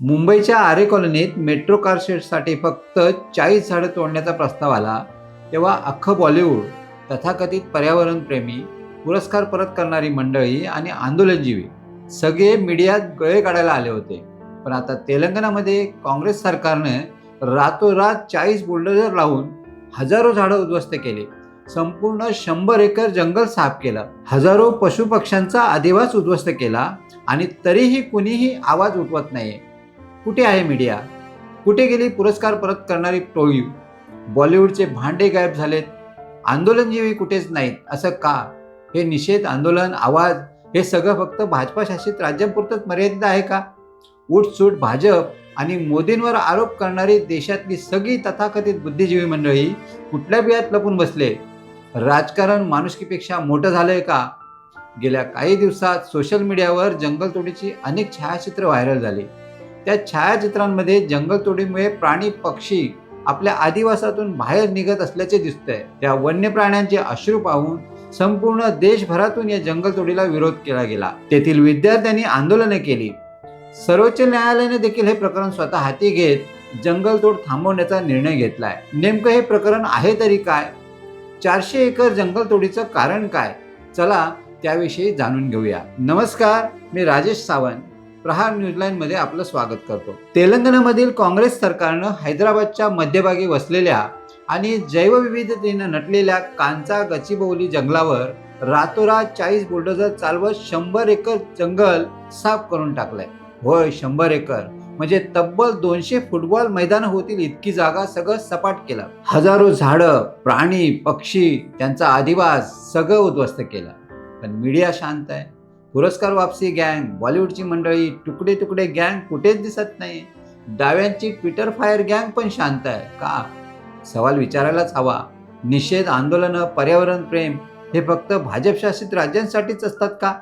मुंबईच्या आरे कॉलनीत metro car शेडसाठी फक्त चाळीस झाडं तोडण्याचा प्रस्ताव आला तेव्हा अख्खं बॉलिवूड तथाकथित पर्यावरणप्रेमी पुरस्कार परत करणारी मंडळी आणि आंदोलनजीवी सगळे मीडियात गळे काढायला आले होते. पण आता तेलंगणामध्ये काँग्रेस सरकारनं रातोरात चाळीस बुलडोजर लावून हजारो झाडं उद्ध्वस्त केली. संपूर्ण शंभर एकर जंगल साफ केलं. हजारो पशुपक्ष्यांचा अधिवास उद्ध्वस्त केला आणि तरीही कुणीही आवाज उठवत नाही. कुठे आहे मीडिया? कुठे गेली पुरस्कार परत करणारी टोळी? बॉलिवूडचे भांडे गायब झालेत. आंदोलनजीवी कुठेच नाहीत असं का? हे निषेध आंदोलन आवाज हे सगळं फक्त भाजपा शासित राज्यांपुरतंच मर्यादित आहे का? उठसूट भाजप आणि मोदींवर आरोप करणारी देशातली सगळी तथाकथित बुद्धिजीवी मंडळी कुठल्या बियात लपून बसले? राजकारण माणुसकीपेक्षा मोठं झालंय का? गेल्या काही दिवसात सोशल मीडियावर जंगलतोडीची अनेक छायाचित्र व्हायरल झाली. त्या छायाचित्रांमध्ये जंगलतोडीमुळे प्राणी पक्षी आपल्या आदिवासातून बाहेर निघत असल्याचे दिसतंय. त्या वन्य प्राण्यांचे अश्रू पाहून संपूर्ण देशभरातून या जंगलतोडीला विरोध केला गेला. तेथील विद्यार्थ्यांनी आंदोलने केली. सर्वोच्च न्यायालयाने देखील हे प्रकरण स्वतः हाती घेत जंगलतोड थांबवण्याचा निर्णय घेतलाय. नेमकं हे प्रकरण आहे तरी काय? चारशे एकर जंगलतोडीचं कारण काय? चला त्याविषयी जाणून घेऊया. नमस्कार मी राजेश सावंत. प्रहार न्यूजलाईनमध्ये आपलं स्वागत करतो. तेलंगणामधील काँग्रेस सरकारनं हैदराबादच्या मध्यभागी वसलेल्या आणि जैवविविधतेनं नटलेल्या कांचा गचिबौली जंगलावर रातोरात चाळीस बुलडोजर चालवत शंभर एकर जंगल साफ करून टाकलंय. होय शंभर एकर. म्हणजे तब्बल दोनशे फुटबॉल मैदान होतील इतकी जागा सगळं सपाट केलं. हजारो झाडं प्राणी पक्षी त्यांचा अधिवास सगळं उद्ध्वस्त केलं. पण मीडिया शांत आहे. पुरस्कार वापसी गँग बॉलिवूडची मंडळी तुकडे तुकडे गँग कुठेच दिसत नाही. डाव्यांची ट्विटर फायर गँग पण शांत आहे. का? सवाल विचारायलाच हवा. निषेध आंदोलनं पर्यावरण प्रेम हे फक्त भाजपशासित राज्यांसाठीच असतात का?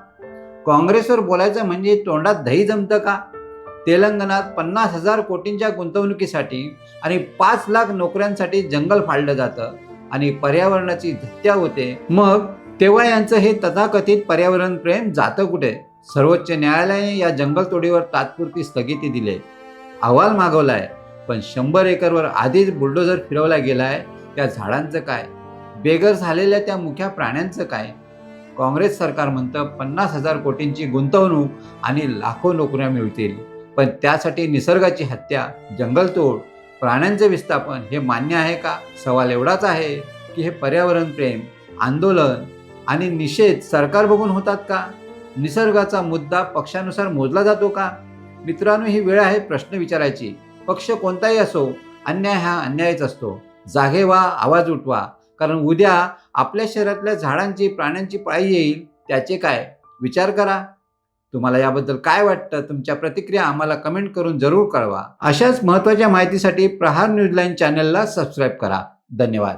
काँग्रेसवर बोलायचं म्हणजे तोंडात दही जमतं का? तेलंगणात पन्नास हजार कोटींच्या गुंतवणुकीसाठी आणि पाच लाख नोकऱ्यांसाठी जंगल फाळलं जातं आणि पर्यावरणाची हत्या होते. मग तेव्हा यांचं हे तथाकथित पर्यावरण प्रेम जातं कुठे? सर्वोच्च न्यायालयाने या जंगलतोडीवर तात्पुरती स्थगिती दिली अहवाल मागवलाय पण शंभर एकरवर आधीच बुलडोजर फिरवला गेलाय. त्या झाडांचं काय? बेघर झालेल्या त्या मुख्या प्राण्यांचं काय? काँग्रेस सरकार म्हणतं पन्नास हजार कोटींची गुंतवणूक आणि लाखो नोकऱ्या मिळतील. पण त्यासाठी निसर्गाची हत्या जंगलतोड प्राण्यांचे विस्थापन हे मान्य आहे का? सवाल एवढाच आहे की हे पर्यावरण प्रेम आंदोलन आणि निषेध सरकार बघून होतात का? निसर्गाचा मुद्दा पक्षानुसार मोजला जातो का? मित्रांनो ही वेळ आहे प्रश्न विचारायची. पक्ष कोणताही असो अन्याय हा अन्यायच असतो. जागे व्हा आवाज उठवा. कारण उद्या आपल्या शहरातल्या झाडांची प्राण्यांची पाळी येईल त्याचे काय? विचार करा. तुम्हाला याबद्दल काय वाटतं? तुमच्या प्रतिक्रिया आम्हाला कमेंट करून जरूर कळवा. अशाच महत्त्वाच्या माहितीसाठी प्रहार न्यूजलाईन चॅनलला सबस्क्राईब करा. धन्यवाद.